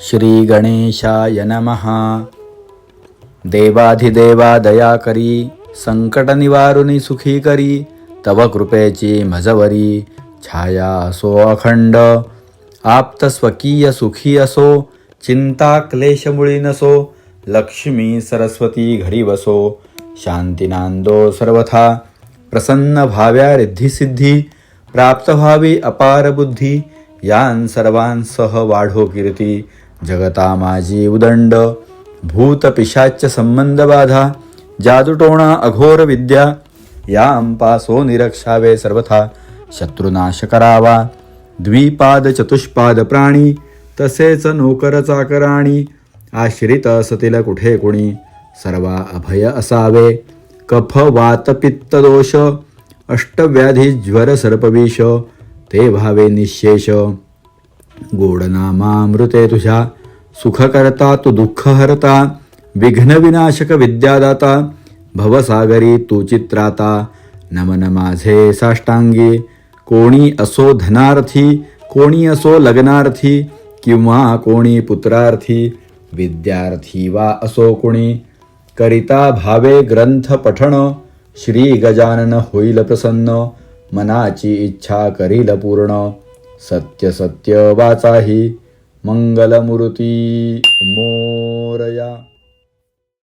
श्री गणेशाय नमः। देवाधिदेवा दया करी संकट निवारुनी सुखी करी तव कृपेची मजवरी छाया असो अखंड। आप्त स्वकीय सुखी असो चिंता क्लेशमुळी नसो लक्ष्मी सरस्वती घरी बसो शांतीनांदो सर्वथा प्रसन्न भाव्या रिद्धिसिद्धी प्राप्त व्हावी अपार बुद्धी यान सर्वांसह वाढो कीर्ती जगता माझी उदंड भूत पिशाच्य संबंध बाधा जादुटोणा अघोर विद्या यां पासो निरक्षावे सर्वथा शत्रुनाश करावा द्विपाद चतुष्पाद प्राणी तसेच नोकर चाकराणी आश्रित असतील कुठे कुणी सर्वा अभय असावे कफ वात दोष अष्टव्याधी ज्वर सर्पविष ते भावे निशेष। गोडनामामृते तुझ्या सुखकर्ता तू दुःख हरता विद्यादाता भवसागरी तू चित्राता नमन माझे साष्टांगी कोणी असो धनार्थी कोणी असो लग्नार्थी किंवा कोणी पुत्रार्थी विद्यार्थी वा असो कुणी करिता भावे ग्रंथ पठण श्री गजानन होईल प्रसन्न। मनाची इच्छा करील पूर्ण. सत्य सत्य वाचाही मंगलमूर्ती मोरया।